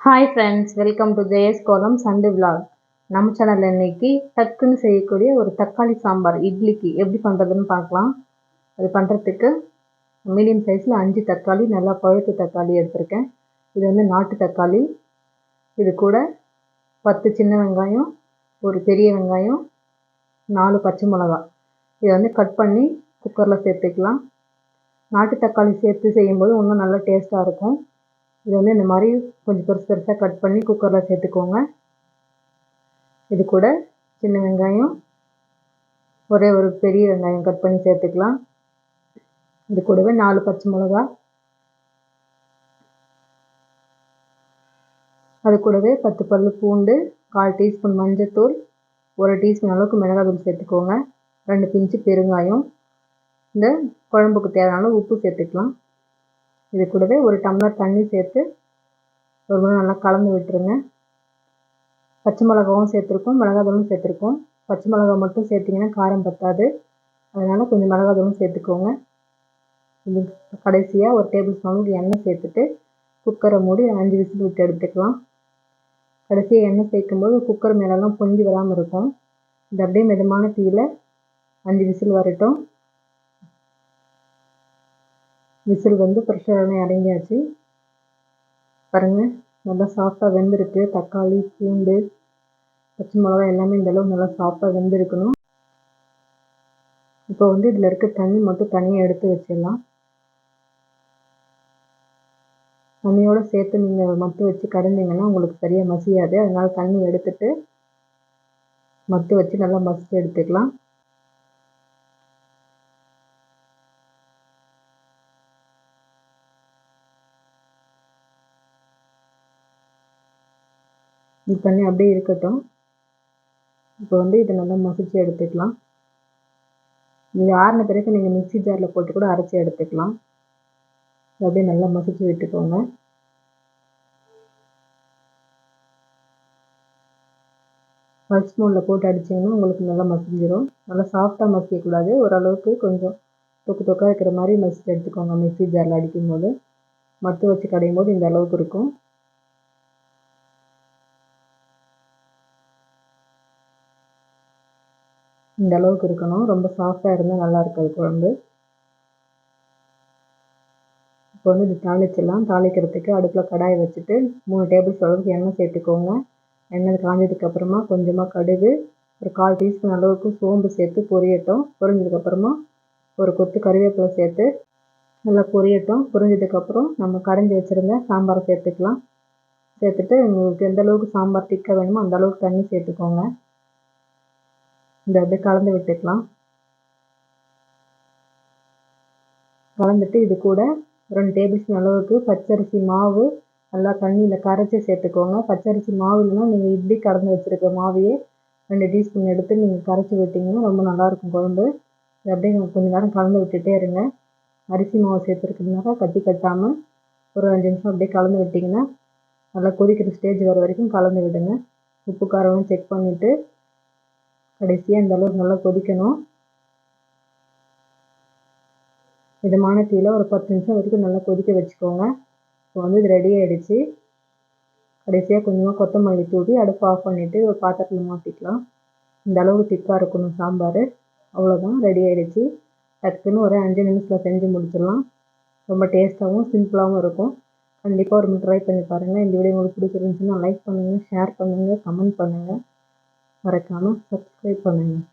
Hi friends welcome to Jayas கோலம் சண்டு vlog நம்ம சேனலில் இன்னைக்கு டக்குன்னு செய்யக்கூடிய ஒரு தக்காளி சாம்பார் இட்லிக்கு எப்படி பண்ணுறதுன்னு பார்க்கலாம். அது பண்ணுறதுக்கு மீடியம் சைஸில் அஞ்சு தக்காளி நல்லா பழுத்த தக்காளி எடுத்திருக்கேன். இது வந்து நாட்டு தக்காளி. இது கூட பத்து சின்ன வெங்காயம் ஒரு பெரிய வெங்காயம் நாலு பச்சை மிளகா. இதை வந்து கட் பண்ணி குக்கரில் சேர்த்துக்கலாம். நாட்டு தக்காளி சேர்த்து செய்யும்போது இன்னும் நல்லா டேஸ்ட்டாக இருக்கும். இது வந்து இந்த மாதிரி கொஞ்சம் பெருசு பெருசாக கட் பண்ணி குக்கரில் சேர்த்துக்கோங்க. இது கூட சின்ன வெங்காயம் ஒரே ஒரு பெரிய வெங்காயம் கட் பண்ணி சேர்த்துக்கலாம். இது கூடவே நாலு பச்சை மிளகா. அது கூடவே பத்து பல் பூண்டு கால் டீஸ்பூன் மஞ்சத்தூள் ஒரு டீஸ்பூன் அளவுக்கு மிளகாத்தூள் சேர்த்துக்கோங்க. ரெண்டு பிஞ்சு பெருங்காயம். இந்த குழம்புக்கு தேவையான உப்பு சேர்த்துக்கலாம். இது கூடவே ஒரு டம்ளர் தண்ணி சேர்த்து ஒரு முறை நல்லா கலந்து விட்டுருங்க. பச்சை மிளகாவும் சேர்த்துருக்கோம் மிளகாத்தூளும் சேர்த்துருக்கோம். பச்சை மிளகா மட்டும் சேர்த்திங்கன்னா காரம் பத்தாது. அதனால் கொஞ்சம் மிளகாத்தூளும் சேர்த்துக்கோங்க. இது கடைசியாக ஒரு டேபிள் ஸ்பூனுக்கு எண்ணெய் சேர்த்துட்டு குக்கரை மூடி அஞ்சு விசில் விட்டு எடுத்துக்கலாம். கடைசியாக எண்ணெய் சேர்க்கும்போது குக்கர் மேலெல்லாம் பொங்கி வராமல் இருக்கும். இது அப்படியே மிதமான தீயில் அஞ்சு விசில் வரட்டும். விசில் வந்து ப்ரெஷர் இறங்கியாச்சு பாருங்கள் நல்லா சாஃப்டாக வெந்திருக்கு. தக்காளி பூண்டு பச்சை மிளகா எல்லாமே இந்தளவு நல்லா சாஃப்டாக வெந்திருக்கணும். இப்போ வந்து இதில் இருக்க தண்ணி மட்டும் தனியாக எடுத்து வச்சிடலாம். தண்ணியோடு சேர்த்து நீங்கள் மத்து வச்சு கடைஞ்சிங்கன்னா உங்களுக்கு சரியாக மசியாது. அதனால் தண்ணி எடுத்துட்டு மத்து வச்சு நல்லா மசித்து எடுத்துக்கலாம். இது பண்ணி அப்படியே இருக்கட்டும். இப்போ வந்து இதை நல்லா மசிச்சு எடுத்துக்கலாம். இது ஆறின பிறகு நீங்கள் மிக்சி ஜாரில் போட்டு கூட அரைச்சி எடுத்துக்கலாம். அப்படியே நல்லா மசிச்சு விட்டுக்கோங்க. பல்ஸ் மோடில் போட்டு அடிச்சிங்கன்னா உங்களுக்கு நல்லா மசிஞ்சிடும் நல்லா சாஃப்டாக மசிக்கக்கூடாது ஓரளவுக்கு கொஞ்சம் தொக்கு தொக்காக இருக்கிற மாதிரி மசிச்சு எடுத்துக்கோங்க மிக்சி ஜாரில் அடிக்கும் போது மத்து வச்சு கடையும் போது இந்த அளவுக்கு இருக்கும். இந்த அளவுக்கு இருக்கணும். ரொம்ப சாஃப்டாக இருந்தால் நல்லா இருக்காது குழம்பு. இப்போ வந்து இது தாளிச்சிடலாம். தாளிக்கிறதுக்கு அடுப்பில் கடாயை வச்சுட்டு மூணு டேபிள் அளவுக்கு எண்ணெய் சேர்த்துக்கோங்க. எண்ணெய் காஞ்சதுக்கப்புறமா கொஞ்சமாக கடுகு ஒரு கால் டீஸ்பூன் அளவுக்கு சோம்பு சேர்த்து பொரியட்டும். பொரிஞ்சதுக்கப்புறமா ஒரு கொத்து கருவேப்பிலை சேர்த்து நல்லா பொரியட்டும். பொரிஞ்சதுக்கப்புறம் நம்ம கடைஞ்சி வச்சுருந்த சாம்பாரை சேர்த்துக்கலாம். சேர்த்துட்டு உங்களுக்கு எந்த அளவுக்கு சாம்பார் திக்க வேணுமோ அந்த அளவுக்கு தண்ணி சேர்த்துக்கோங்க. இந்த அப்படியே கலந்து விட்டுக்கலாம். கலந்துட்டு இது கூட ரெண்டு டேபிள் ஸ்பூன் அளவுக்கு பச்சரிசி மாவு நல்லா தண்ணியில் கரைச்சி சேர்த்துக்கோங்க. பச்சரிசி மாவு இல்லைன்னா நீங்கள் இட்லி கலந்து வச்சுருக்க மாவையே ரெண்டு டீஸ்பூன் எடுத்து நீங்கள் கரைச்சி விட்டிங்கன்னா ரொம்ப நல்லாயிருக்கும் குழம்பு. இது அப்படியே கொஞ்சம் நேரம் கலந்து விட்டுட்டே இருங்க. அரிசி மாவு சேர்த்துருக்கிறதுனால கட்டி கட்டாமல் ஒரு அஞ்சு நிமிஷம் அப்படியே கலந்து விட்டிங்கன்னா நல்லா கொதிக்கிற ஸ்டேஜ் வர வரைக்கும் கலந்து விடுங்க. உப்பு காரம்லாம் செக் பண்ணிவிட்டு கடைசியாக இந்த அளவுக்கு நல்லா கொதிக்கணும். மிதமான தீயில் ஒரு பத்து நிமிஷம் வரைக்கும் நல்லா கொதிக்க வச்சுக்கோங்க. இப்போ வந்து இது ரெடி ஆகிடுச்சு கடைசியாக கொஞ்சமாக கொத்தமல்லி தூவி அடுப்பு ஆஃப் பண்ணிவிட்டு ஒரு பாத்திரத்தில் மாற்றிக்கலாம் இந்த அளவுக்கு திக்காக இருக்கணும் சாம்பார். அவ்வளோதான் ரெடி ஆகிடுச்சு டக்குன்னு ஒரு அஞ்சு நிமிஷத்தில் செஞ்சு முடிச்சிடலாம். ரொம்ப டேஸ்ட்டாகவும் சிம்பிளாகவும் இருக்கும். கண்டிப்பாக ஒரு ட்ரை பண்ணி பாருங்கள் இந்த வீடியோ உங்களுக்கு பிடிச்சிருந்துச்சுன்னா லைக் பண்ணுங்கள் ஷேர் பண்ணுங்கள் கமெண்ட் பண்ணுங்கள் மறக்காமல் சப்ஸ்கிரைப் பண்ணுங்கள்